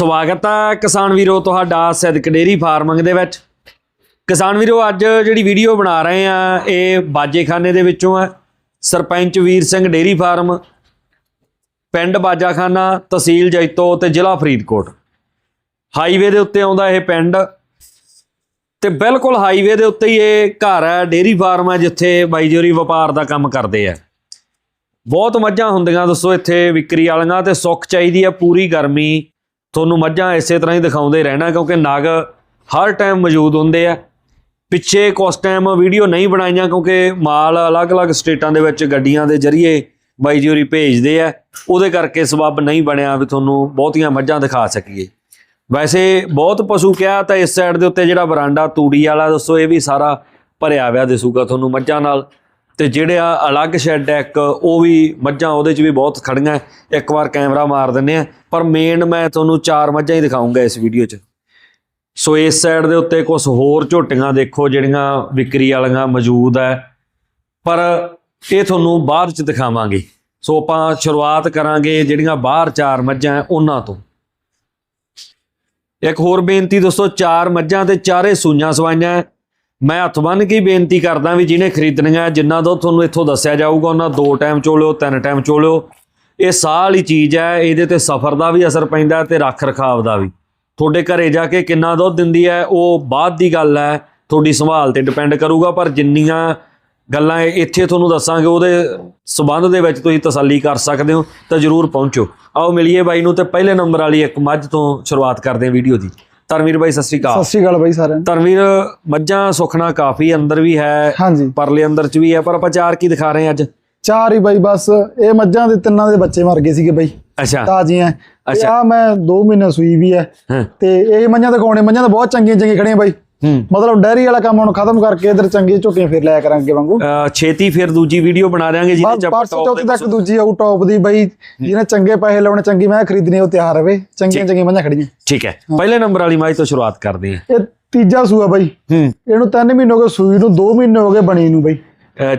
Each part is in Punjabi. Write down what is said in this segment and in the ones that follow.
ਸਵਾਗਤ ਹੈ ਕਿਸਾਨ ਵੀਰੋ ਤੁਹਾਡਾ ਸਿੱਧਕ ਡੇਰੀ ਫਾਰਮਿੰਗ ਦੇ ਵਿੱਚ। ਕਿਸਾਨ ਵੀਰੋ, ਅੱਜ ਜਿਹੜੀ ਵੀਡੀਓ ਬਣਾ ਰਹੇ ਆ, ਇਹ ਬਾਜੇਖਾਨੇ ਦੇ ਵਿੱਚੋਂ ਹੈ ਸਰਪੰਚ ਵੀਰ ਸਿੰਘ ਡੇਰੀ ਫਾਰਮ, ਪਿੰਡ ਬਾਜਾਖਾਨਾ, ਤਹਿਸੀਲ ਜੈਤੋ ਤੇ ਜ਼ਿਲ੍ਹਾ ਫਰੀਦਕੋਟ। ਹਾਈਵੇ ਦੇ ਉੱਤੇ ਆਉਂਦਾ ਇਹ ਪਿੰਡ। ਤੇ ਬਿਲਕੁਲ ਹਾਈਵੇ ਦੇ ਉੱਤੇ ਹੀ ਇਹ ਘਰ ਹੈ ਡੇਰੀ ਫਾਰਮ ਹੈ ਜਿੱਥੇ ਬਾਈ ਜੋਰੀ ਵਪਾਰ ਦਾ ਕੰਮ ਕਰਦੇ ਆ। ਬਹੁਤ ਮੱਝਾਂ ਹੁੰਦੀਆਂ, ਦੱਸੋ ਇੱਥੇ ਵਿਕਰੀ ਵਾਲੀਆਂ ਤੇ ਸੁੱਖ ਚਾਹੀਦੀ ਆ, ਪੂਰੀ ਗਰਮੀ। ਤੁਹਾਨੂੰ ਮੱਝਾਂ ਇਸੇ ਤਰ੍ਹਾਂ ਹੀ ਦਿਖਾਉਂਦੇ ਰਹਿਣਾ ਕਿਉਂਕਿ ਨਗ ਹਰ ਟਾਈਮ ਮੌਜੂਦ ਹੁੰਦੇ ਆ। ਪਿੱਛੇ ਕੁਛ ਟਾਈਮ ਵੀਡੀਓ ਨਹੀਂ ਬਣਾਈਆਂ ਕਿਉਂਕਿ ਮਾਲ ਅਲੱਗ-ਅਲੱਗ ਸਟੇਟਾਂ ਦੇ ਵਿੱਚ ਗੱਡੀਆਂ ਦੇ ਜ਼ਰੀਏ ਬਾਈ ਜੋਰੀ ਭੇਜਦੇ ਆ। ਉਹਦੇ ਕਰਕੇ ਸਬੱਬ ਨਹੀਂ ਬਣਿਆ ਵੀ ਤੁਹਾਨੂੰ ਬਹੁਤੀਆਂ ਮੱਝਾਂ ਦਿਖਾ ਸਕੀਏ। ਵੈਸੇ ਬਹੁਤ ਪਸ਼ੂ ਕਿਹਾ ਤਾਂ ਇਸ ਸਾਈਡ ਦੇ ਉੱਤੇ ਜਿਹੜਾ ਬਰਾਂਡਾ ਤੂੜੀ ਵਾਲਾ, ਦੱਸੋ ਇਹ ਵੀ ਸਾਰਾ ਭਰਿਆ ਹੋਇਆ ਦਿਸੂਗਾ ਤੁਹਾਨੂੰ ਮੱਝਾਂ ਨਾਲ। ਤੇ ਜਿਹੜੇ ਆ ਅਲੱਗ ਸ਼ੈੱਡ ਹੈ ਇੱਕ ਉਹ ਵੀ ਮੱਝਾਂ ਉਹਦੇ 'ਚ ਵੀ ਬਹੁਤ ਖੜੀਆਂ ਇੱਕ ਵਾਰ ਕੈਮਰਾ ਮਾਰ ਦਿੰਨੇ ਆ। ਪਰ ਮੇਨ ਮੈਂ ਤੁਹਾਨੂੰ ਚਾਰ ਮੱਝਾਂ ਹੀ ਦਿਖਾਉਂਗਾ ਇਸ ਵੀਡੀਓ 'ਚ। ਸੋ ਇਸ ਸਾਈਡ ਦੇ ਉੱਤੇ ਕੁਝ ਹੋਰ ਝੋਟੀਆਂ ਦੇਖੋ, ਜਿਹੜੀਆਂ ਵਿਕਰੀ ਵਾਲੀਆਂ ਮੌਜੂਦ ਹੈ ਪਰ ਇਹ ਤੁਹਾਨੂੰ ਬਾਅਦ 'ਚ ਦਿਖਾਵਾਂਗੇ। ਸੋ ਆਪਾਂ ਸ਼ੁਰੂਆਤ ਕਰਾਂਗੇ ਜਿਹੜੀਆਂ ਬਾਹਰ ਚਾਰ ਮੱਝਾਂ ਉਹਨਾਂ ਤੋਂ। ਇੱਕ ਹੋਰ ਬੇਨਤੀ ਦੋਸਤੋ, ਚਾਰ ਮੱਝਾਂ ਤੇ ਚਾਰੇ ਸੂਈਆਂ ਸਵਾਈਆਂ ਮੈਂ ਹੱਥ ਬੰਨ ਕੇ ਬੇਨਤੀ ਕਰਦਾ ਵੀ ਜਿਹਨੇ ਖਰੀਦਣੀਆਂ ਜਿੰਨਾ ਤੋਂ ਤੁਹਾਨੂੰ ਇੱਥੋਂ ਦੱਸਿਆ ਜਾਊਗਾ, ਉਹਨਾਂ ਦੋ ਟਾਈਮ ਚੋਲਿਓ ਤਿੰਨ ਟਾਈਮ ਚੋਲਿਓ ਇਹ ਸਾਹ ਵਾਲੀ ਚੀਜ਼ ਹੈ, ਇਹਦੇ ਤੇ ਸਫ਼ਰ ਦਾ ਵੀ ਅਸਰ ਪੈਂਦਾ ਤੇ ਰੱਖ ਰਖਾਵ ਦਾ ਵੀ। ਤੁਹਾਡੇ ਘਰੇ ਜਾ ਕੇ ਕਿੰਨਾ ਦੁੱਧ ਦਿੰਦੀ ਹੈ, ਉਹ ਬਾਅਦ ਦੀ ਗੱਲ ਹੈ, ਤੁਹਾਡੀ ਸੰਭਾਲ ਤੇ ਡਿਪੈਂਡ ਕਰੂਗਾ, ਪਰ ਜਿੰਨੀਆਂ ਗੱਲਾਂ ਇੱਥੇ ਤੁਹਾਨੂੰ ਦੱਸਾਂਗੇ, ਉਹਦੇ ਸਬੰਧ ਦੇ ਵਿੱਚ ਤੁਸੀਂ ਤਸੱਲੀ ਕਰ ਸਕਦੇ ਹੋ, ਤਾਂ ਜਰੂਰ ਪਹੁੰਚੋ। ਆਓ ਮਿਲੀਏ ਬਾਈ ਨੂੰ ਤੇ ਪਹਿਲੇ ਨੰਬਰ ਵਾਲੀ ਇੱਕ ਮੱਝ ਤੋਂ ਸ਼ੁਰੂਆਤ ਕਰਦੇ ਹਾਂ ਵੀਡੀਓ ਦੀ। ਧਰਮਵੀਰ ਬਾਈ ਸਤਿ ਸ਼੍ਰੀ ਅਕਾਲ। ਸਤਿ ਸ਼੍ਰੀ ਅਕਾਲ ਬਾਈ ਸਾਰਿਆਂ ਨੂੰ। ਧਰਮਵੀਰ ਮੱਝਾਂ ਸੁਖਣਾ ਕਾਫੀ ਅੰਦਰ ਵੀ ਹੈ ਹਾਂਜੀ। ਪਰਲੇ ਅੰਦਰ ਚ ਵੀ ਹੈ ਪਰ ਆਪਾਂ ਚਾਰ ਕੀ ਦਿਖਾ ਰਹੇ ਹਾਂ ਅੱਜ? ਚਾਰ ਹੀ ਬਾਈ ਬਸ ਇਹ ਮੱਝਾਂ ਦੇ ਤਿੰਨਾਂ ਦੇ ਬੱਚੇ ਮਰ ਗਏ ਸੀਗੇ ਬਾਈ। ਅੱਛਾ। ਤਾਜ਼ੀਆਂ। ਅੱਛਾ। ਆ ਮੈਂ 2 ਮਹੀਨੇ ਸੂਈ ਵੀ ਹੈ ਤੇ ਇਹ ਮੱਝਾਂ ਦਿਖਾਉਣੇ ਮੱਝਾਂ ਤਾਂ ਬਹੁਤ ਚੰਗੀਆਂ ਚੰਗੀਆਂ ਖੜੀਆਂ ਬਾਈ। ਮਤਲਬ ਡੈਰੀ ਵਾਲਾ ਕੰਮ ਹੁਣ ਖਤਮ ਕਰਕੇ ਇਧਰ ਚੰਗੀਆਂ ਝੋਟੀਆਂ ਫਿਰ ਲਿਆ ਕਰਾਂਗੇ ਵਾਂਗੂ। ਛੇਤੀ ਫਿਰ ਦੂਜੀ ਵੀਡੀਓ ਬਣਾ ਦਿਆਂਗੇ ਜਿਹਦੇ ਚ ਆਪਾਂ ਦੇ ਤੱਕ ਦੂਜੀ ਆਊ ਟੌਪ ਦੀ ਬਾਈ ਜਿਹਨੇ ਚੰਗੇ ਪੈਸੇ ਲਾਉਣੇ ਚੰਗੀ ਮੈਂ ਖਰੀਦਣੀ ਉਹ ਤਿਆਰ ਰਵੇ ਚੰਗੀਆਂ ਚੰਗੀਆਂ ਮੱਝਾਂ ਖੜੀਆਂ। ਠੀਕ ਹੈ। ਪਹਿਲੇ ਨੰਬਰ ਵਾਲੀ ਮਾਈ ਤੋਂ ਸ਼ੁਰੂਆਤ ਕਰਦੇ ਹਾਂ। ਇਹ ਤੀਜਾ ਸੂਆ ਬਾਈ। ਇਹਨੂੰ 3 ਮਹੀਨੇ ਹੋ ਗਏ ਸੂਈ ਨੂੰ 2 ਮਹੀਨੇ ਹੋ ਗਏ ਬਣੀ ਨੂੰ ਬਾਈ।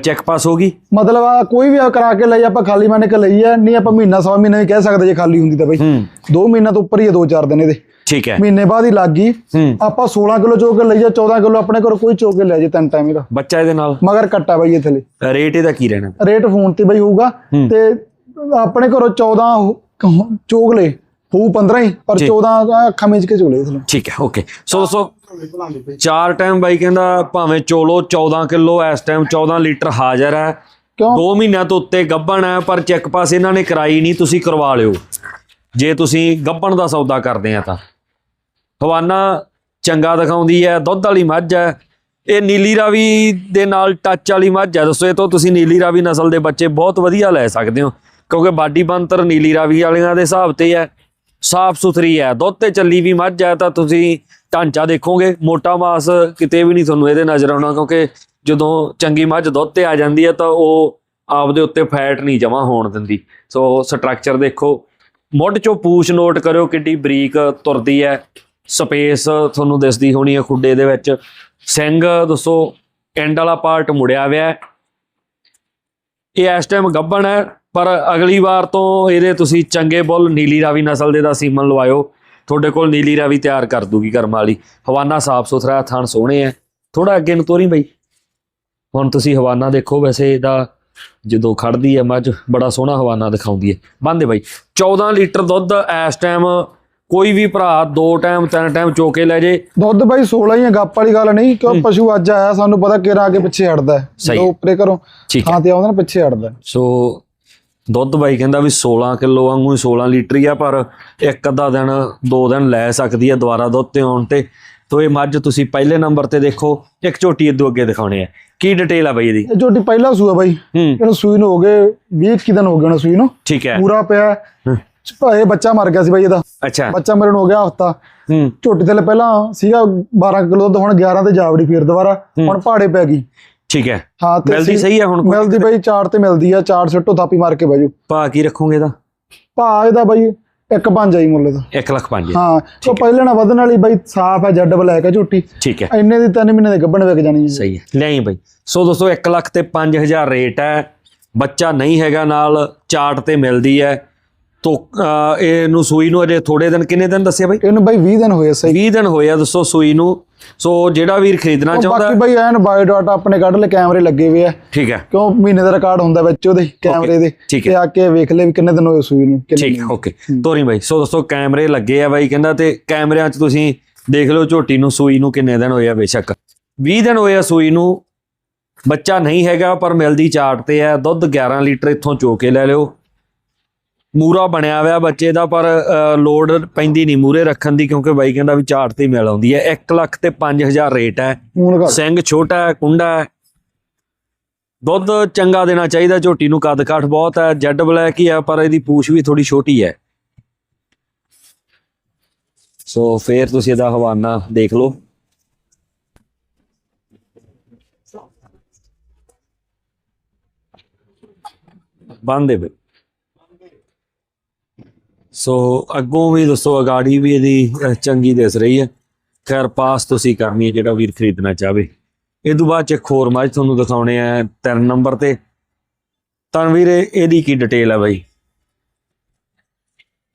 ਚੈੱਕ ਪਾਸ ਹੋ ਗਈ? ਮਤਲਬ ਆ ਕੋਈ ਵੀ ਆ ਕਰਾ ਕੇ ਲਈ ਆਪਾਂ ਖਾਲੀ ਮੰਨ ਕੇ ਲਈ ਆ ਨਹੀਂ ਆਪਾਂ ਮਹੀਨਾ ਸਵਾ ਮਹੀਨਾ ਵੀ ਕਹਿ ਸਕਦੇ ਜੇ ਖਾਲੀ ਹੁੰਦੀ ਤਾਂ ਬਾਈ। ਦੋ ਮਹੀਨਾ ਤੋਂ ਉੱਪਰ ਹੀ ਆ ਦੋ ਚਾਰ ਦਿਨ ਇਹਦੇ। ਠੀਕ ਹੈ। ਮਹੀਨੇ ਬਾਅਦ ਹੀ ਲੱਗ ਗਈ। ਆਪਾਂ 16 ਕਿਲੋ ਚੋ ਕੇ ਲਈ ਆ 14 ਕਿਲੋ ਆਪਣੇ ਕੋਲ ਕੋਈ ਚੋ ਕੇ ਲੈ ਜੇ ਤਿੰਨ ਟਾਈਮ ਇਹਦਾ ਬੱਚਾ ਇਹਦੇ ਨਾਲ? ਮਗਰ ਕੱਟਾ ਬਾਈ ਇਹ ਥਲੇ ਰੇਟ ਇਹਦਾ ਕੀ ਰਹਿਣਾ? ਰੇਟ ਫੋਨ ਤੇ ਬਾਈ ਹੋਊਗਾ। ਤੇ ਆਪਣੇ ਘਰੋਂ 14 ਹੋ- ਚੋਗ ਲੈ ਹੋਊ 15 ਹੀ ਪਰ ਜੀ। 14 ਅੱਖਾਂ ਮੇਚ ਕੇ ਚੋਲੇ ਥਲੇ ਠੀਕ ਹੈ ਓਕੇ ਸੋ ਦੋਸਤੋ ਚਾਰ ਟਾਈਮ ਬਾਈ ਕਹਿੰਦਾ ਭਾਵੇਂ ਚੋਲੋ 14 ਕਿਲੋ ਇਸ ਟਾਈਮ 14 ਲੀਟਰ ਹਾਜ਼ਰ ਹੈ। ਕਿਉਂ? 2 ਮਹੀਨਿਆਂ ਤੋਂ ਉੱਤੇ ਗੱਭਣ ਹੈ ਪਰ ਚੈੱਕ ਪਾਸ ਇਹਨਾਂ ਨੇ ਕਰਾਈ ਨਹੀਂ ਤੁਸੀਂ ਕਰਵਾ ਲਿਓ। ਜੇ ਤੁਸੀਂ ਗੱਭਣ ਦਾ ਸੌਦਾ ਕਰਦੇ ਆ ਤਾਂ। ਹਵਾਨਾ ਚੰਗਾ ਦਿਖਾਉਂਦੀ ਹੈ, ਦੁੱਧ ਵਾਲੀ ਮੱਝ ਹੈ। ਇਹ ਨੀਲੀ ਰਾਵੀ ਦੇ ਨਾਲ ਟੱਚ ਵਾਲੀ ਮੱਝ ਹੈ। ਦੱਸੋ ਇਹ ਤੋਂ ਤੁਸੀਂ ਨੀਲੀ ਰਾਵੀ ਨਸਲ ਦੇ ਬੱਚੇ ਬਹੁਤ ਵਧੀਆ ਲੈ ਸਕਦੇ ਹੋ, ਕਿਉਂਕਿ ਬਾਡੀ ਬੰਤਰ ਨੀਲੀ ਰਾਵੀ ਵਾਲਿਆਂ ਦੇ ਹਿਸਾਬ ਤੇ ਹੈ। ਸਾਫ਼ ਸੁਥਰੀ ਹੈ, ਦੁੱਧ ਤੇ ਚੱਲੀ ਵੀ ਮੱਝ ਹੈ ਤਾਂ ਤੁਸੀਂ ਢਾਂਚਾ ਦੇਖੋਗੇ। ਮੋਟਾ ਮਾਸ ਕਿਤੇ ਵੀ ਨਹੀਂ ਤੁਹਾਨੂੰ ਇਹਦੇ ਨਜ਼ਰ ਆਉਣਾ, ਕਿਉਂਕਿ ਜਦੋਂ ਚੰਗੀ ਮੱਝ ਦੁੱਧ ਤੇ ਆ ਜਾਂਦੀ ਹੈ ਤਾਂ ਉਹ ਆਪਦੇ ਉੱਤੇ ਫੈਟ ਨਹੀਂ ਜਮਾ ਹੋਣ ਦਿੰਦੀ। ਸੋ ਸਟਰਕਚਰ ਦੇਖੋ। ਮੁੱਢ ਚੋਂ ਪੂਛ ਨੋਟ ਕਰਿਓ ਕਿੱਡੀ ਬਰੀਕ ਤੁਰਦੀ ਹੈ। ਸਪੇਸ ਤੁਹਾਨੂੰ ਦਿਸਦੀ ਹੋਣੀ ਹੈ ਖੁੱਡੇ ਦੇ ਵਿੱਚ। ਸਿੰਘ, ਦੱਸੋ ਐਂਡ ਵਾਲਾ ਪਾਰਟ ਮੁੜਿਆ ਹੋਇਆ ਇਹ ਇਸ ਟਾਈਮ ਗੱਭਣ ਹੈ, ਪਰ ਅਗਲੀ ਵਾਰ ਤੋਂ ਇਹਦੇ ਤੁਸੀਂ ਚੰਗੇ ਬੁੱਲ ਨੀਲੀ ਰਾਵੀ ਨਸਲ ਦੇ ਦਾ ਸੀਮਨ ਲਵਾਇਓ। ਤੁਹਾਡੇ ਕੋਲ ਨੀਲੀ ਰਾਵੀ ਤਿਆਰ ਕਰ ਦੂਗੀ ਕਰਮ ਵਾਲੀ। ਹਵਾਨਾ ਸਾਫ਼ ਸੁਥਰਾ, ਥਣ ਸੋਹਣੇ ਹੈ ਥੋੜਾ ਅੱਗੇ ਨੂੰ ਤੋਰੀ ਬਈ। ਹੁਣ ਤੁਸੀਂ ਹਵਾਨਾ ਦੇਖੋ, ਵੈਸੇ ਇਹਦਾ ਜਦੋਂ ਖੜਦੀ ਹੈ ਮੱਝ, ਬੜਾ ਸੋਹਣਾ ਹਵਾਨਾ ਦਿਖਾਉਂਦੀ ਹੈ। ਬੰਦੇ ਬਾਈ। 14 ਲੀਟਰ ਦੁੱਧ ਇਸ ਟਾਈਮ ਕੋਈ ਵੀ ਭਰਾ ਦੋ ਟਾਈਮ ਤਿੰਨ ਟਾਈਮ ਚੋਕੇ ਲੈ ਜੇ। ਦੁੱਧ ਬਾਈ 16 ਹੀ ਆ ਗੱਪ ਵਾਲੀ ਗੱਲ ਨਹੀਂ ਕਿਉਂ ਪਸ਼ੂ ਅੱਜ ਆਇਆ ਸਾਨੂੰ ਪਤਾ ਕਿਹੜਾ ਅੱਗੇ ਪਿੱਛੇ ਹਟਦਾ ਹੈ। ਉੱਪਰੇ ਘਰੋਂ ਠੀਕ ਹੈ। ਥਾਂ ਤੇ ਆਉਂਦਾ ਨਾ ਪਿੱਛੇ ਹਟਦਾ। ਸੋ ਦੁੱਧ ਬਾਈ ਕਹਿੰਦਾ ਵੀ 16 ਕਿਲੋ ਵਾਂਗੂ ਹੀ 16 ਲੀਟਰ ਹੀ ਆ ਪਰ ਇੱਕ ਅੱਧਾ ਦਿਨ ਦੋ ਦਿਨ ਲੈ ਸਕਦੀ ਹੈ ਦੁਬਾਰਾ ਦੁੱਧ ਤੇ ਆਉਣ ਤੇ। ਤੋ ਇਹ ਮੱਝ ਤੁਸੀਂ ਪਹਿਲੇ ਨੰਬਰ ਤੇ ਦੇਖੋ ਇੱਕ ਝੋਟੀ ਇਦੋਂ ਅੱਗੇ ਦਿਖਾਉਣੇ ਆ ਕੀ ਡਿਟੇਲ ਆ ਬਾਈ ਇਹਦੀ? ਇਹ ਝੋਟੀ ਪਹਿਲਾ ਸੂਆ ਬਾਈ। ਇਹਨੂੰ ਸੂਈ ਨੂੰ ਹੋ ਗਏ 20 ਕੀ ਦਿਨ ਹੋ ਗਏ ਉਹਨੂੰ ਸੂਈ ਨੂੰ। ਠੀਕ ਹੈ। ਪੂਰਾ ਪਿਆ। ਇਹ ਬੱਚਾ ਮਰ ਗਿਆ ਸੀ ਬਾਈ ਇਹਦਾ। ਅੱਛਾ। ਬੱਚਾ ਮਰਨ ਹੋ ਗਿਆ ਹਫਤਾ। ਹੂੰ। ਝੋਟੀ ਥੱਲੇ ਪਹਿਲਾਂ ਸੀਗਾ 12 ਕਿਲੋ ਦੁੱਧ ਹੁਣ 11 ਤੇ ਜਾਵੜੀ ਫਿਰ ਦੁਬਾਰਾ। ਹੁਣ ਪਹਾੜੇ ਪੈ ਗਈ। ਠੀਕ ਹੈ। ਹਾਂ ਤੇ ਮਿਲਦੀ ਸਹੀ ਹੈ ਹੁਣ ਮਿਲਦੀ ਬਾਈ ਚਾਰ ਤੇ ਮਿਲਦੀ ਆ ਚਾਰ ਸਿੱਟੋ ਥਾਪੀ ਮਾਰ ਕੇ ਬਾਜੂ ਭਾ ਕੀ ਰੱਖੋਗੇ ਇਹਦਾ? ਭਾ ਇਹਦਾ ਬਾਈ ਇੱਕ ਪੰਜ ਆਈ ਮੁੱਲ ਦਾ 1 ਲੱਖ 5 ਹਾਂ ਉਹ ਪਹਿਲੇ ਨਾਲ ਵਧਣ ਵਾਲੀ ਬਾਈ ਸਾਫ਼ ਹੈ ਜੱਡ ਬਲੈਕ ਹੈ ਝੋਟੀ। ਠੀਕ ਹੈ। ਇੰਨੇ ਦੀ ਤਿੰਨ ਮਹੀਨੇ ਦੇ ਗੱਭਣ ਵਿਕ ਜਾਣੀ ਹੈ ਸਹੀ ਹੈ। ਲਿਆਈ ਬਾਈ। ਸੋ ਦੋਸਤੋ 1 ਲੱਖ ਤੇ 5000 ਰੇਟ ਹੈ। ਬੱਚਾ ਨਹੀਂ ਹੈਗਾ ਨਾਲ ਚਾਰਟ ਤੇ ਮਿਲਦੀ ਹੈ। ਤੋ ਇਹਨੂੰ ਸੂਈ ਨੂੰ ਅਜੇ ਥੋੜੇ ਦਿਨ ਕਿੰਨੇ ਦਿਨ ਦੱਸਿਆ ਬਾਈ? ਇਹਨੂੰ ਬਾਈ 20 ਦਿਨ ਹੋਏ ਸਹੀ। 20 ਦਿਨ ਹੋਏ ਆ ਦੋਸਤੋ ਸੂਈ ਨੂੰ। ਸੋ ਜਿਹੜਾ ਵੀਰ ਖਰੀਦਣਾ ਚਾਹੁੰਦਾ ਬਾਕੀ ਬਾਈ ਐਨ ਬਾਇਓਡਾਟਾ ਆਪਣੇ ਕੱਢ ਲੈ ਕੈਮਰੇ ਲੱਗੇ ਹੋਏ ਆ। ਠੀਕ ਹੈ। ਕਿਉਂ? ਮਹੀਨੇ ਦਾ ਰਿਕਾਰਡ ਹੁੰਦਾ ਵਿੱਚ ਉਹਦੇ ਕੈਮਰੇ ਦੇ। ਤੇ ਆ ਕੇ ਵੇਖ ਲੈ ਵੀ ਕਿੰਨੇ ਦਿਨ ਹੋਏ ਸੂਈ ਨੂੰ ਠੀਕ ਓਕੇ। ਤੋਰੀ ਬਾਈ ਸੋ ਦੋਸਤੋ ਕੈਮਰੇ ਲੱਗੇ ਆ ਬਾਈ ਕਹਿੰਦਾ ਤੇ ਕੈਮਰਿਆਂ 'ਚ ਤੁਸੀਂ ਦੇਖ ਲਓ ਝੋਟੀ ਨੂੰ ਸੂਈ ਨੂੰ ਕਿੰਨੇ ਦਿਨ ਹੋਏ ਆ ਬੇਸ਼ੱਕ। 20 ਦਿਨ ਹੋਏ ਆ ਸੂਈ ਨੂੰ ਬੱਚਾ ਨਹੀਂ ਹੈਗਾ ਪਰ ਮਿਲਦੀ ਚਾਟ ਤੇ ਆ ਦੁੱਧ 11 ਲੀਟਰ ਇੱਥੋਂ ਚੋ ਕੇ ਲੈ ਲਿਓ। ਮੂਰਾ ਬਣਿਆ ਹੋਇਆ ਬੱਚੇ ਦਾ ਪਰ ਲੋਡ ਪੈਂਦੀ ਨਹੀਂ ਮੂਰੇ ਰੱਖਣ ਦੀ ਕਿਉਂਕਿ ਬਾਈ ਕਹਿੰਦਾ ਵੀ ਚਾਟ ਤੇ ਮਿਲ ਆਉਂਦੀ ਹੈ। 1 ਲੱਖ ਤੇ 5000 ਰੇਟ ਹੈ। ਸਿੰਘ ਛੋਟਾ ਹੈ ਕੁੰਡਾ ਹੈ। ਦੁੱਧ ਚੰਗਾ ਦੇਣਾ ਚਾਹੀਦਾ ਝੋਟੀ ਨੂੰ ਕੱਦ ਕਾਠ ਬਹੁਤ ਹੈ ਜੈਡ ਬਲੈਕ ਹੀ ਹੈ ਪਰ ਇਹਦੀ ਪੂਛ ਵੀ ਥੋੜੀ ਛੋਟੀ ਹੈ। ਸੋ ਫੇਰ ਤੁਸੀਂ ਇਹਦਾ ਹਵਾਨਾ ਦੇਖ ਲਓ। ਬੰਦੇ ਵੇ ਸੋ ਅੱਗੋਂ ਵੀ ਦੱਸੋ ਅਗਾੜੀ ਵੀ ਇਹਦੀ ਚੰਗੀ ਦਿਸ ਰਹੀ ਹੈ। ਖੈਰ ਪਾਸ ਤੁਸੀਂ ਕਰਨੀ ਹੈ ਜਿਹੜਾ ਵੀਰ ਖਰੀਦਣਾ ਚਾਹਵੇ। ਇਹ ਤੋਂ ਬਾਅਦ ਚ ਇੱਕ ਹੋਰ ਮੱਝ ਤੁਹਾਨੂੰ ਦਿਖਾਉਣੇ ਆ ਤਿੰਨ ਨੰਬਰ ਤੇ। ਤਨਵੀਰ ਇਹ- ਇਹਦੀ ਕੀ ਡਿਟੇਲ ਹੈ ਬਾਈ?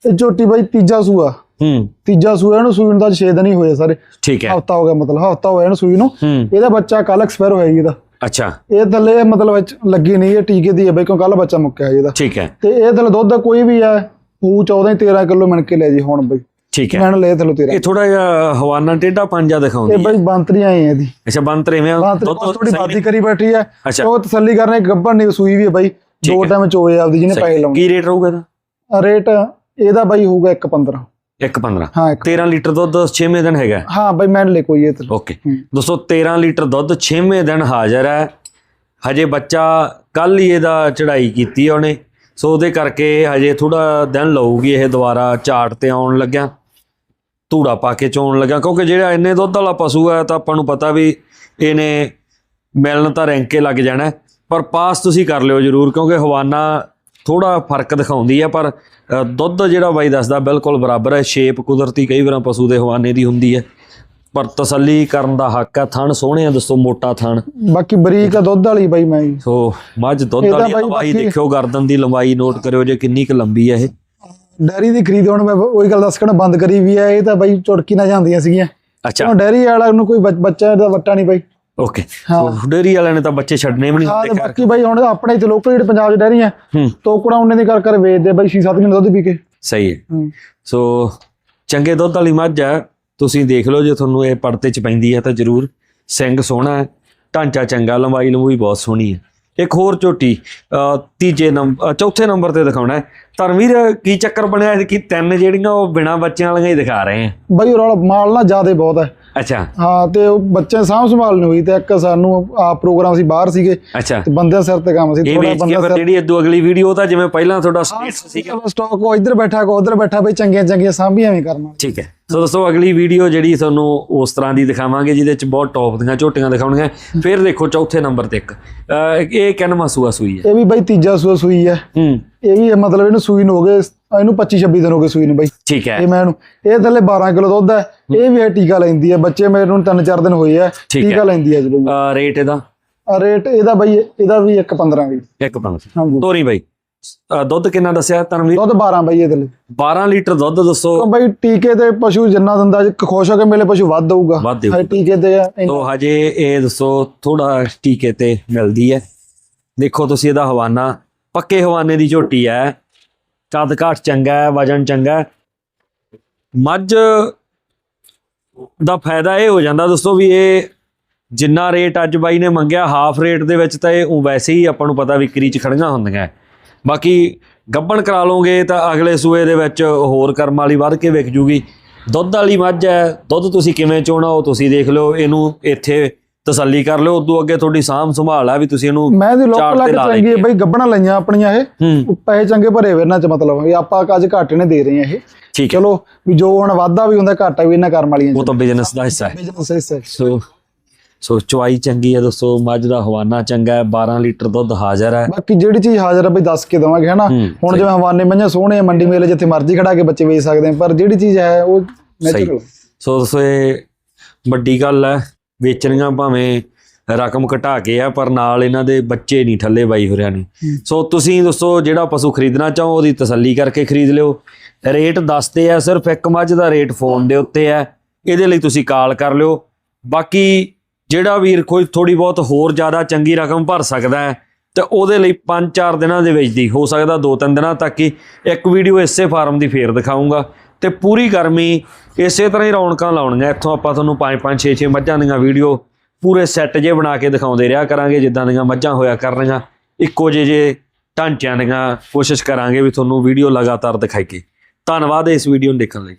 ਇਹ ਝੋਟੀ ਬਾਈ ਤੀਜਾ ਸੂਆ। ਹੂੰ। ਤੀਜਾ ਸੂਆ ਇਹਨੂੰ ਸੂਈ ਨੂੰ ਤਾਂ 6 ਦਿਨ ਹੀ ਹੋਏ ਸਾਰੇ। ਠੀਕ ਹੈ। ਹਫਤਾ ਹੋ ਗਿਆ ਮਤਲਬ ਹਫਤਾ ਹੋਇਆ ਇਹਨੂੰ ਸੂਈ ਨੂੰ। ਇਹਦਾ ਬੱਚਾ ਕੱਲ ਐਕਸਪਾਇਰ ਹੋਇਆ ਜੀ ਇਹਦਾ। ਅੱਛਾ। ਇਹ ਥੱਲੇ ਮਤਲਬ ਵਿੱਚ ਲੱਗੀ ਨਹੀਂ ਇਹ ਟੀਕੇ ਦੀ ਹੈ ਬਈ ਕਿਉਂ ਕੱਲ ਬੱਚਾ ਮੁੱਕਿਆ ਜੀ ਇਹਦਾ। ਠੀਕ ਹੈ। ਤੇ ਇਹ ਥੱਲੇ ਦੁੱਧ ਦਾ ਕੋਈ ਵੀ ਹੈ ਪੂ 14 13 ਕਿਲੋ ਮਿਣ ਕੇ ਲੈ ਜੀ ਹੁਣ ਬਈ। ਠੀਕ ਹੈ। ਮੈਂ ਲੈ ਥੱਲੇ 13 ਇਹ ਥੋੜਾ ਜਿਹਾ ਹਵਾਨਾ ਟੇਢਾ ਪੰਜਾ ਇਹ ਦਿਖਾਉਂਦੀ ਹੈ। ਬਈ ਬੰਤਰੀਆਂ ਆਈ ਇਹਦੀ। ਅੱਛਾ ਬੰਤਰੇ ਮੈਂ ਬੰਤਰੀ ਥੋੜੀ ਬਾਦੀ ਕਰੀ ਬੈਠੀ ਹੈ ਉਹ ਤਸੱਲੀ ਕਰਨੇ ਗੱਬਰ ਨਹੀਂ ਸੂਈ ਵੀ ਹੈ ਬਈ। ਦੋ ਹੈ। ਟਾਈਮ ਚੋਏ ਆਪਦੀ ਜਿਹਨੇ ਪੈਸੇ ਲਾਉਣੇ। ਕੀ ਰੇਟ ਰਹੂਗਾ ਇਹਦਾ? ਰੇਟ ਇਹਦਾ ਬਾਈ ਹੋਊਗਾ 1.15 1.15 ਹਾਂ ਇੱਕ 13 ਲੀਟਰ ਦੁੱਧ 6ਵੇਂ ਦਿਨ ਹੈਗਾ। ਹਾਂ ਬਾਈ ਮੈਂ ਲੈ ਕੋਈ ਇਹ ਓਕੇ। ਦੋਸਤੋ 13 ਲੀਟਰ ਦੁੱਧ 6ਵੇਂ ਦਿਨ ਹਾਜ਼ਰ ਹੈ। ਹਜੇ ਬੱਚਾ ਕੱਲ ਹੀ ਇਹਦਾ ਚੜਾਈ ਕੀਤੀ ਹੈ ਉਹਨੇ। ਸੋ ਉਹਦੇ ਕਰਕੇ ਹਜੇ ਥੋੜਾ ਦਿਨ ਲਊਗੀ ਇਹ ਦੁਬਾਰਾ ਝਾੜ ਤੇ ਆਉਣ ਲੱਗਿਆ, ਧੂੜਾ ਪਾ ਕੇ ਚੋਣ ਲੱਗਾ ਕਿਉਂਕਿ ਜਿਹੜਾ ਇੰਨੇ ਦੁੱਧ ਵਾਲਾ ਪਸ਼ੂ ਹੈ ਤਾਂ ਆਪਾਂ ਨੂੰ ਪਤਾ ਵੀ ਇਹਨੇ ਮਿਲਣ ਤਾਂ ਰੈਂਕੇ ਲੱਗ ਜਾਣਾ ਪਰ ਪਾਸ ਤੁਸੀਂ ਕਰ ਲਿਓ ਜਰੂਰ, ਕਿਉਂਕਿ ਹਵਾਨਾ ਥੋੜਾ ਫ਼ਰਕ ਦਿਖਾਉਂਦੀ ਹੈ, ਪਰ ਦੁੱਧ ਜਿਹੜਾ ਬਾਈ ਦੱਸਦਾ ਬਿਲਕੁਲ ਬਰਾਬਰ ਹੈ ਸ਼ੇਪ ਕੁਦਰਤੀ ਕਈ ਵਾਰਾਂ ਪਸ਼ੂ ਦੇ ਹਵਾਨੇ ਦੀ ਹੁੰਦੀ ਹੈ। ਪਰ ਤਸੱਲੀ ਕਰਨ ਦਾ ਹੱਕ ਹੈ ਥਣ ਸੋਹਣੇ ਆ ਦੋਸਤੋ ਮੋਟਾ ਥਣ। ਬਾਕੀ ਬਰੀਕ ਆ ਦੁੱਧ ਵਾਲੀ ਬਾਈ ਮੈਂ। ਜੀ। ਸੋ ਮੱਝ ਦੁੱਧ ਇਹਦਾ ਵਾਲੀ ਬਾਈ ਲੰਬਾਈ ਬਾਕੀ- ਦੇਖਿਓ ਗਰਦਨ ਦੀ ਲੰਬਾਈ ਨੋਟ ਕਰਿਓ ਜੇ ਕਿੰਨੀ ਕੁ ਲੰਬੀ ਹੈ ਇਹ। ਡੈਰੀ ਦੀ ਖਰੀਦ ਹੁਣ ਮੈਂ ਉਹੀ ਗੱਲ ਦੱਸ ਕੇ ਬੰਦ ਕਰੀ ਵੀ ਹੈ ਇਹ ਤਾਂ ਬਾਈ ਚੁਟਕੀ ਨਾ ਜਾਂਦੀਆਂ ਸੀਗੀਆਂ। ਅੱਛਾ। ਉਹ ਡੈਰੀ ਵਾਲਾ ਨੂੰ ਕੋਈ ਬੱਚ- ਬੱਚਾ ਦਾ ਵੱਟਾ ਨਹੀਂ ਬਾਈ। ਓਕੇ। ਡੇਰੀ ਵਾਲਿਆਂ ਨੇ ਤਾਂ ਬੱਚੇ ਛੱਡਨੇ ਵੀ ਨਹੀਂ ਹਾਂ ਤੇ ਹੁੰਦੇ ਬਾਕੀ ਬਾਈ ਹੁਣ ਆਪਣੇ ਇੱਥੇ ਲੋਕਲ ਜਿਹੜੇ ਪੰਜਾਬ 'ਚ ਡੈਰੀਆਂ ਹੂੰ। ਤੋਕੜਾ ਉਹਨੇ ਦੀ ਕਰ ਕਰ ਵੇਚਦੇ ਬਾਈ 6-7 ਮਹੀਨੇ ਦੁੱਧ ਪੀ ਕੇ। ਸਹੀ ਹੈ। ਹੂੰ। ਸੋ ਚੰਗੇ ਦੁੱਧ ਵਾਲੀ ਮੱਝ ਹੈ ਤੁਸੀਂ ਦੇਖ ਲਓ ਜੇ ਤੁਹਾਨੂੰ ਇਹ ਪੜਤੇ ਚ ਪੈਂਦੀ ਹੈ ਤਾਂ ਜਰੂਰ ਸਿੰਘ ਸੋਹਣਾ ਹੈ ਢਾਂਚਾ ਚੰਗਾ ਲੰਬਾਈ ਲੰਬੂਈ ਬਹੁਤ ਸੋਹਣੀ ਹੈ। ਇੱਕ ਹੋਰ ਝੋਟੀ ਤੀਜੇ ਨੰਬਰ ਚੌਥੇ ਨੰਬਰ ਤੇ ਦਿਖਾਉਣਾ ਧਰਮਵੀਰ ਕੀ ਚੱਕਰ ਬਣਿਆ ਹੈ ਕਿ ਤਿੰਨ ਜਿਹੜੀਆਂ ਉਹ ਬਿਨਾ ਬੱਚਿਆਂ ਵਾਲੀਆਂ ਹੀ ਦਿਖਾ ਰਹੇ ਆ ਬਾਈ ਰੌਲਾ ਮਾਲ ਨਾ ਜ਼ਿਆਦੇ ਬਹੁਤ ਹੈ। ਅੱਛਾ। ਹਾਂ ਤੇ ਉਹ ਬੱਚੇ ਸਾਂਭ ਸੰਭਾਲ ਨਹੀਂ ਹੋਈ ਤੇ ਇੱਕ ਸਾਨੂੰ ਆ ਪ੍ਰੋਗਰਾਮ ਸੀ ਬਾਹਰ ਸੀਗੇ। ਅੱਛਾ। ਤੇ ਬੰਦਿਆਂ ਸਿਰ ਤੇ ਕੰਮ ਸੀ ਥੋੜਾ ਬੰਦਾ ਫਿਰ ਜਿਹੜੀ ਇਦੋਂ ਅਗਲੀ ਵੀਡੀਓ ਤਾਂ ਜਿਵੇਂ ਪਹਿਲਾਂ ਤੁਹਾਡਾ ਸਟੇਟਸ ਸੀ ਸਟਾਕ ਉਹ ਇੱਧਰ ਬੈਠਾ ਕੋ ਉੱਧਰ ਬੈਠਾ ਬਈ ਚੰਗੀਆਂ ਚੰਗੀਆਂ ਸਾਂਭੀਆਂ ਵੀ ਕਰਨਾ। ਠੀਕ ਹੈ। ਸੋ ਦੋਸਤੋ ਅਗਲੀ ਵੀਡੀਓ ਜਿਹੜੀ ਤੁਹਾਨੂੰ ਉਸ ਤਰ੍ਹਾਂ ਦੀ ਦਿਖਾਵਾਂਗੇ ਜਿਹਦੇ ਚ ਬਹੁਤ ਟੌਪ ਦੀਆਂ ਝੋਟੀਆਂ ਦਿਖਾਉਣੀਆਂ। ਫਿਰ ਦੇਖੋ ਚੌਥੇ ਨੰਬਰ ਤੇ ਇੱਕ। ਇਹ ਕਿੰਨਵਾਂ ਸੂਆ ਸੂਈ ਹੈ? ਇਹ ਵੀ ਬਾਈ ਤੀਜਾ ਸੂਆ ਸੂਈ ਹੈ। ਹੂੰ। ਇਹ ਵੀ ਮਤਲਬ ਇਹਨੂੰ ਸੂਈ ਨੂੰ ਹੋ ਗਏ ਇਹਨੂੰ 25 26 ਦਿਨ ਹੋ ਗਏ ਸੂਈ ਨੂੰ ਬਾਈ। ਠੀਕ ਹੈ। ਇਹ ਮੈਂ ਇਹਨੂੰ ਇਹ ਥੱਲੇ 12 ਕਿਲੋ ਦੁੱਧ ਹੈ। ਇਹ ਵੀ ਟੀਕਾ ਲੈਂਦੀ ਹੈ। ਬੱਚੇ ਮੇਰੇ ਨੂੰ 3-4 ਦਿਨ ਹੋਏ ਆ। ਟੀਕਾ ਲੈਂਦੀ ਹੈ ਜਦੋਂ ਰੇਟ ਇਹਦਾ? ਰੇਟ ਇਹਦਾ ਬਾਈ ਇਹਦਾ ਵੀ 1.15 ਵੀ। ਇੱਕ ਪੰਜ ਹਾਂਜੀ। ਤੋਰੀ ਬਾਈ। ਦੁੱਧ ਕਿੰਨਾ ਦੱਸਿਆ ਤਨਵੀਰ ਦੁੱਧ 12 ਬਾਈ ਇਹ ਥੱਲੇ 12 ਲੀਟਰ ਦੁੱਧ ਦੱਸੋ। ਤਾਂ ਬਾਈ ਟੀਕੇ ਤੇ ਪਸ਼ੂ ਜਿੰਨਾ ਦਿੰਦਾ ਜੇ ਖੁਸ਼ ਹੋ ਕੇ ਮੇਲੇ ਪਸ਼ੂ ਵੱਧ ਦਊਗਾ। ਵੱਧ ਦੇਊ। ਹਾਂ ਟੀਕੇ ਤੇ ਆ, ਇੰਨਾ- ਤੋ ਹਜੇ ਇਹ ਦੱਸੋ ਥੋੜਾ ਟੀਕੇ ਤੇ ਮਿਲਦੀ ਹੈ। ਦੇਖੋ ਤੁਸੀਂ ਇਹਦਾ ਹਵਾਨਾ ਪੱਕੇ ਹਵਾਨੇ ਦੀ ਝੋਟੀ ਹੈ। ਕੱਦ ਕਾਠ ਚੰਗਾ ਹੈ ਵਜਨ ਚੰਗਾ ਹੈ। ਮੱਝ ਦਾ ਫਾਇਦਾ ਇਹ ਹੋ ਜਾਂਦਾ ਦੋਸਤੋ ਵੀ ਇਹ ਜਿੰਨਾ ਰੇਟ ਅੱਜ ਬਾਈ ਨੇ ਮੰਗਿਆ ਹਾਫ ਰੇਟ ਦੇ ਵਿੱਚ ਤਾਂ ਇਹ ਊਂ ਵੈਸੇ ਹੀ ਆਪਾਂ ਨੂੰ ਪਤਾ ਵਿਕਰੀ 'ਚ ਖੜੀਆਂ ਹੁੰਦੀਆਂ। ਹੈ। ਬਾਕੀ ਗੱਬਣ ਕਰਾ ਲਓਗੇ ਤਾਂ ਅਗਲੇ ਸੂਏ ਦੇ ਵਿੱਚ ਹੋਰ ਕਰਮ ਵਾਲੀ ਵੱਧ ਕੇ ਵਿਕ ਜੂਗੀ। ਦੁੱਧ ਵਾਲੀ ਮੱਝ ਹੈ ਦੁੱਧ ਤੁਸੀਂ ਕਿਵੇਂ ਚੋਣਾ ਉਹ ਤੁਸੀਂ ਦੇਖ ਲਓ ਇਹਨੂੰ ਇੱਥੇ ਤਸੱਲੀ ਕਰ ਲਿਓ ਉਦੋਂ ਅੱਗੇ ਤੁਹਾਡੀ ਸਾਂਭ ਸੰਭਾਲ ਹੈ ਵੀ ਤੁਸੀਂ ਇਹਨੂੰ ਮੈਂ ਚਾਰ ਲੋਕਲ ਲੱਗ ਤੇ ਚੰਗੀ ਹੈ। ਬਾਈ ਗੱਬਣਾ ਲਈਆਂ ਆਪਣੀਆਂ ਇਹ ਪੈਸੇ ਚੰਗੇ ਭਰੇ ਵੇ ਇਹਨਾਂ ਚ ਮਤਲਬ ਵੀ ਆਪਾਂ ਅੱਜ ਘੱਟ ਨੇ ਦੇ ਰਹੇ ਆ ਇਹ। ਠੀਕ ਚਲੋ ਵੀ ਜੋ ਹੁਣ ਵਾਧਾ ਵੀ ਹੁੰਦਾ ਘਾਟਾ ਵੀ ਇਹਨਾਂ ਕਰਮ ਵਾਲੀਆਂ ਉਹ ਤਾਂ ਬਿਜ਼ਨਸ ਦਾ ਹਿੱਸਾ ਹੈ। ਬਿਜ਼ਨਸ ਹਿੱਸਾ। ਸੋ ਸੋ ਚੁਆਈ ਚੰਗੀ ਹੈ ਦੋਸਤੋ ਮੱਝ ਦਾ ਹਵਾਨਾ ਚੰਗਾ ਹੈ 12 ਲੀਟਰ ਦੁੱਧ ਹਾਜ਼ਰ ਹੈ। ਬਾਕੀ ਜਿਹੜੀ ਚੀਜ਼ ਹਾਜ਼ਰ ਆ ਬਈ ਦੱਸ ਕੇ ਦਵਾਂਗੇ ਹਨਾ? ਹੂੰ, ਹੁਣ ਜਿਵੇਂ ਹਵਾਨੇ ਮਈਆਂ ਸੋਹਣੇ ਆ ਮੰਡੀ ਮੇਲੇ ਜਿੱਥੇ ਮਰਜ਼ੀ ਖੜਾ ਕੇ ਬੱਚੇ ਵੇਚ ਸਕਦੇ ਆ ਪਰ ਜਿਹੜੀ ਚੀਜ਼ ਹੈ ਉਹ ਨੈਚੁਰਲ ਸੋ ਦੋਸਤੋ ਇਹ ਵੱਡੀ ਗੱਲ ਹੈ ਵੇਚਣੀਆਂ ਭਾਵੇਂ ਰਕਮ ਘਟਾ ਕੇ ਆ ਪਰ ਨਾਲ ਇਹਨਾਂ ਦੇ ਬੱਚੇ ਨਹੀਂ ਠੱਲੇ ਬਾਈ ਹੋਰਿਆਂ ਨੇ। ਸੋ ਤੁਸੀਂ ਦੋਸਤੋ ਜਿਹੜਾ ਪਸ਼ੂ ਖਰੀਦਣਾ ਚਾਹੋ ਉਹਦੀ ਤਸੱਲੀ ਕਰਕੇ ਖਰੀਦ ਲਿਓ। ਰੇਟ ਦੱਸਦੇ ਆ ਸਿਰਫ ਇੱਕ ਮੱਝ ਦਾ ਰੇਟ ਫੋਨ ਦੇ ਉੱਤੇ ਹੈ ਇਹਦੇ ਲਈ ਤੁਸੀਂ ਕਾਲ ਕਰ ਲਿਓ। ਬਾਕੀ ਜਿਹੜਾ ਵੀਰ ਕੋਈ ਥੋੜੀ ਬਹੁਤ ਹੋਰ ਜ਼ਿਆਦਾ ਚੰਗੀ ਰਕਮ ਭਰ ਸਕਦਾ ਹੈ, ਤੇ ਉਹਦੇ ਲਈ 5-4 ਦਿਨਾਂ ਦੇ ਵਿੱਚ ਦੀ ਹੋ ਸਕਦਾ 2-3 ਦਿਨਾਂ ਤੱਕ ਹੀ ਇੱਕ ਵੀਡੀਓ ਇਸੇ ਫਾਰਮ ਦੀ ਫੇਰ ਦਿਖਾਉਂਗਾ ਤੇ ਪੂਰੀ ਗਰਮੀ ਇਸੇ ਤਰ੍ਹਾਂ ਹੀ ਰੌਣਕਾਂ ਲਾਉਣੀਆਂ, ਇੱਥੋਂ ਆਪਾਂ ਤੁਹਾਨੂੰ 5-5 6-6 ਮੱਝਾਂ ਦੀਆਂ ਵੀਡੀਓ ਪੂਰੇ ਸੈੱਟ ਜੇ ਬਣਾ ਕੇ ਦਿਖਾਉਂਦੇ ਰਿਹਾ ਕਰਾਂਗੇ, ਜਿੱਦਾਂ ਦੀਆਂ ਮੱਝਾਂ ਹੋਇਆ ਕਰਨੀਆਂ। ਇੱਕੋ ਜਿਹੇ ਜੇ ਢਾਂਚਿਆਂ ਦੀਆਂ ਕੋਸ਼ਿਸ਼ ਕਰਾਂਗੇ ਵੀ ਤੁਹਾਨੂੰ ਵੀਡੀਓ ਲਗਾਤਾਰ ਦਿਖਾਈਏ। ਧੰਨਵਾਦ ਇਸ ਵੀਡੀਓ ਨੂੰ ਦੇਖਣ ਲਈ।